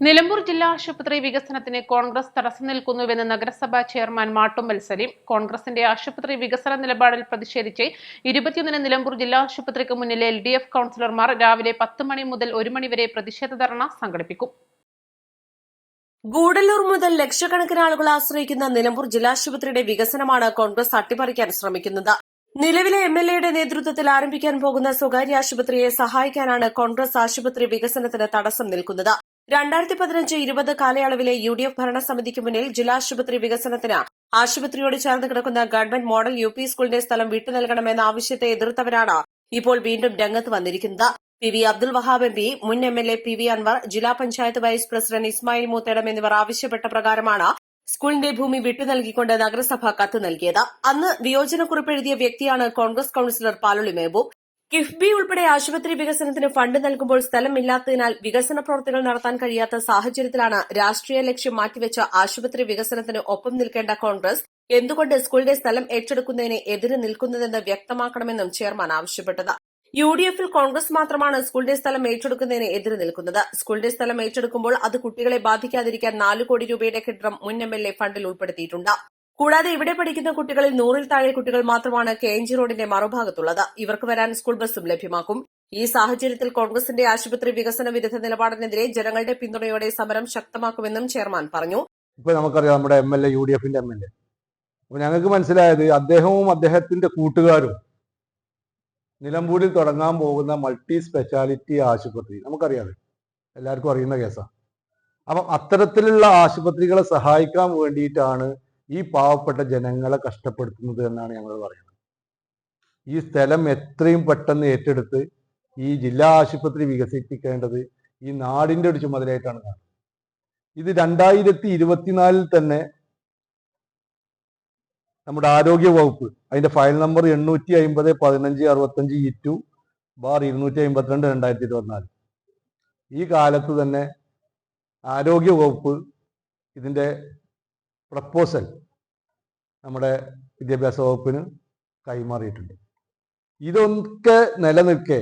നിലമ്പൂർ ജില്ലാ ആശുപത്രി വികസനത്തിന് കോൺഗ്രസ് തടസ്സം നിൽക്കുന്നുവെന്ന് നഗരസഭാ ചെയർമാൻ മാട്ടുമ്മൽ സലീം. കോൺഗ്രസിന്റെ ആശുപത്രി വികസന നിലപാടിൽ പ്രതിഷേധിച്ച് ഇരുപത്തിയൊന്നിന് നിലമ്പൂർ ജില്ലാ ആശുപത്രിക്ക് മുന്നിലെ എൽ ഡി എഫ് കൌൺസിലർമാർ രാവിലെ പത്ത് മണി മുതൽ ഒരു മണിവരെ പ്രതിഷേധ ധർണ സംഘടിപ്പിക്കും. ഗൂഡല്ലൂർ മുതൽ ലക്ഷക്കണക്കിന് ആളുകൾ ആശ്രയിക്കുന്ന നിലമ്പൂർ ജില്ലാശുപത്രിയുടെ വികസനമാണ് കോൺഗ്രസ് അട്ടിമറിക്കാൻ ശ്രമിക്കുന്നത്. നിലവിലെ എം എൽ എയുടെ നേതൃത്വത്തിൽ ആരംഭിക്കാൻ പോകുന്ന സ്വകാര്യ ആശുപത്രിയെ സഹായിക്കാനാണ് കോൺഗ്രസ് ആശുപത്രി വികസനത്തിന് തടസ്സം നിൽക്കുന്നത്. രണ്ടായിരത്തി പതിനഞ്ച് ഇരുപത് കാലയളവിലെ യു ഡി എഫ് ഭരണസമിതിക്ക് മുന്നിൽ ജില്ലാശുപത്രി വികസനത്തിന് ആശുപത്രിയോട് ചേർന്ന് കിടക്കുന്ന ഗവൺമെന്റ് മോഡൽ യു പി സ്കൂളിന്റെ സ്ഥലം വിട്ടു നൽകണമെന്ന ആവശ്യത്തെ എതിർത്തവരാണ് ഇപ്പോൾ വീണ്ടും രംഗത്ത് വന്നിരിക്കുന്നത്. P V Abdul Wahab M P മുൻ M L A P V Anwar ജില്ലാ പഞ്ചായത്ത് വൈസ് പ്രസിഡന്റ് ഇസ്മായിൽ മൂത്തേടം എന്നിവർ ആവശ്യപ്പെട്ട പ്രകാരമാണ് സ്കൂളിന്റെ ഭൂമി വിട്ടു നൽകിക്കൊണ്ട് നഗരസഭ കത്ത് നൽകിയത്. അന്ന് വിയോജനക്കുറിപ്പ് എഴുതിയ വ്യക്തിയാണ് കോൺഗ്രസ് കൌൺസിലർ പാലുളി മെഹബൂബ്. കിഫ്ബി ഉൾപ്പെടെ ആശുപത്രി വികസനത്തിന് ഫണ്ട് നൽകുമ്പോൾ സ്ഥലമില്ലാത്തതിനാൽ വികസന പ്രവർത്തികൾ നടത്താൻ കഴിയാത്ത സാഹചര്യത്തിലാണ് രാഷ്ട്രീയ ലക്ഷ്യം മാറ്റിവെച്ച ആശുപത്രി വികസനത്തിന് ഒപ്പം നിൽക്കേണ്ട കോൺഗ്രസ് എന്തുകൊണ്ട് സ്കൂളിന്റെ സ്ഥലം ഏറ്റെടുക്കുന്നതിന് എതിര് നിൽക്കുന്നതെന്ന് വ്യക്തമാക്കണമെന്നും ചെയർമാൻ ആവശ്യപ്പെട്ടത്. യു ഡി എഫിൽ കോൺഗ്രസ് മാത്രമാണ് സ്കൂളിന്റെ സ്ഥലം ഏറ്റെടുക്കുന്നതിന് എതിര് നിൽക്കുന്നത്. സ്കൂളിന്റെ സ്ഥലം ഏറ്റെടുക്കുമ്പോൾ അത് കുട്ടികളെ ബാധിക്കാതിരിക്കാൻ നാല് കോടി രൂപയുടെ കെട്ടിടം മുൻ എം എൽ എ ഫണ്ടിൽ ഉൾപ്പെടുത്തിയിട്ടുണ്ട്. കൂടാതെ ഇവിടെ പഠിക്കുന്ന കുട്ടികളിൽ നൂറിൽ താഴെ കുട്ടികൾ മാത്രമാണ് കെ എൻ ജി റോഡിന്റെ മറുഭാഗത്തുള്ളത്. ഇവർക്ക് വരാൻ സ്കൂൾ ബസ്സും ലഭ്യമാക്കും. ഈ സാഹചര്യത്തിൽ കോൺഗ്രസിന്റെ ആശുപത്രി വികസന വിരുദ്ധ നിലപാടിനെതിരെ ജനങ്ങളുടെ പിന്തുണയോടെ സമരം ശക്തമാക്കുമെന്നും ചെയർമാൻ പറഞ്ഞു. ഇപ്പൊ നമുക്കറിയാം നമ്മുടെ M L A U D എഫിന്റെ എം എൽ എ. അപ്പൊ ഞങ്ങൾക്ക് മനസ്സിലായത് അദ്ദേഹവും അദ്ദേഹത്തിന്റെ കൂട്ടുകാരും നിലമ്പൂരിൽ തുടങ്ങാൻ പോകുന്ന മൾട്ടി സ്പെഷ്യാലിറ്റി ആശുപത്രി നമുക്കറിയാതെ എല്ലാവർക്കും അറിയുന്ന കേസാണ് അപ്പം അത്തരത്തിലുള്ള ആശുപത്രികളെ സഹായിക്കാൻ വേണ്ടിയിട്ടാണ് ഈ പാവപ്പെട്ട ജനങ്ങളെ കഷ്ടപ്പെടുത്തുന്നത് എന്നാണ് ഞങ്ങൾ പറയുന്നത്. ഈ സ്ഥലം എത്രയും പെട്ടെന്ന് ഏറ്റെടുത്ത് ഈ ജില്ലാ ആശുപത്രി വികസിപ്പിക്കേണ്ടത് ഈ നാടിന്റെ ഒരു ചുമതലയായിട്ടാണ് കാണുന്നത്. ഇത് രണ്ടായിരത്തി ഇരുപത്തിനാലിൽ തന്നെ നമ്മുടെ ആരോഗ്യ വകുപ്പ് അതിന്റെ ഫയൽ നമ്പർ എണ്ണൂറ്റി അമ്പത് പതിനഞ്ച് അറുപത്തഞ്ച് ഇ ടു ബാർ ഇരുന്നൂറ്റി അമ്പത്തിരണ്ട് രണ്ടായിരത്തി ഇരുപത്തിനാല് ഈ കാലത്ത് തന്നെ ആരോഗ്യ വകുപ്പ് ഇതിന്റെ പ്രപ്പോസൽ നമ്മുടെ വിദ്യാഭ്യാസ വകുപ്പിന് കൈമാറിയിട്ടുണ്ട്. ഇതൊക്കെ നിലനിൽക്കെ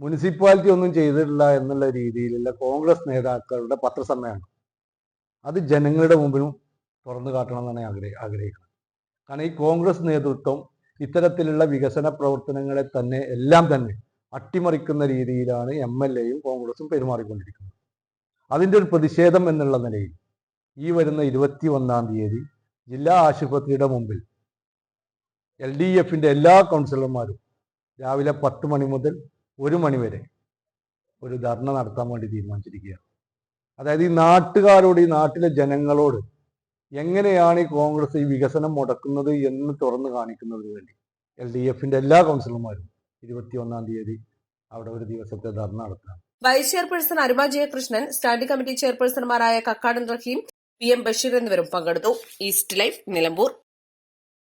മുനിസിപ്പാലിറ്റി ഒന്നും ചെയ്തിട്ടില്ല എന്നുള്ള രീതിയിലുള്ള കോൺഗ്രസ് നേതാക്കളുടെ പത്രസമ്മേളനം അത് ജനങ്ങളുടെ മുമ്പിലും തുറന്നു കാട്ടണം എന്നാണ് ഞാൻ ആഗ്രഹി ആഗ്രഹിക്കുന്നത്. കാരണം ഈ കോൺഗ്രസ് നേതൃത്വം ഇത്തരത്തിലുള്ള വികസന പ്രവർത്തനങ്ങളെ തന്നെ എല്ലാം തന്നെ അട്ടിമറിക്കുന്ന രീതിയിലാണ് എം എൽ എയും കോൺഗ്രസും പെരുമാറിക്കൊണ്ടിരിക്കുന്നത്. അതിന്റെ ഒരു പ്രതിഷേധം എന്നുള്ള നിലയിൽ ഈ വരുന്ന ഇരുപത്തി ഒന്നാം തീയതി ജില്ലാ ആശുപത്രിയുടെ മുമ്പിൽ എൽ ഡി എഫിന്റെ എല്ലാ കൗൺസിലർമാരും രാവിലെ പത്ത് മണി മുതൽ ഒരു മണി വരെ ഒരു ധർണ നടത്താൻ വേണ്ടി തീരുമാനിച്ചിരിക്കുകയാണ്. അതായത് ഈ നാട്ടുകാരോട് ഈ നാട്ടിലെ ജനങ്ങളോട് എങ്ങനെയാണ് ഈ കോൺഗ്രസ് ഈ വികസനം മുടക്കുന്നത് എന്ന് തുറന്നു കാണിക്കുന്നതിന് വേണ്ടി എൽ ഡി എഫിന്റെ എല്ലാ കൗൺസിലർമാരും ഇരുപത്തി ഒന്നാം തീയതി അവിടെ ഒരു ദിവസത്തെ ധർണ നടത്താം vice chairperson Aruma Jayakrishnan standing committee ചെയർപേഴ്സൺമാരായ Kakkadan Rahim P M Basheer എന്നിവരും പങ്കെടുത്തു. East life Nilambur.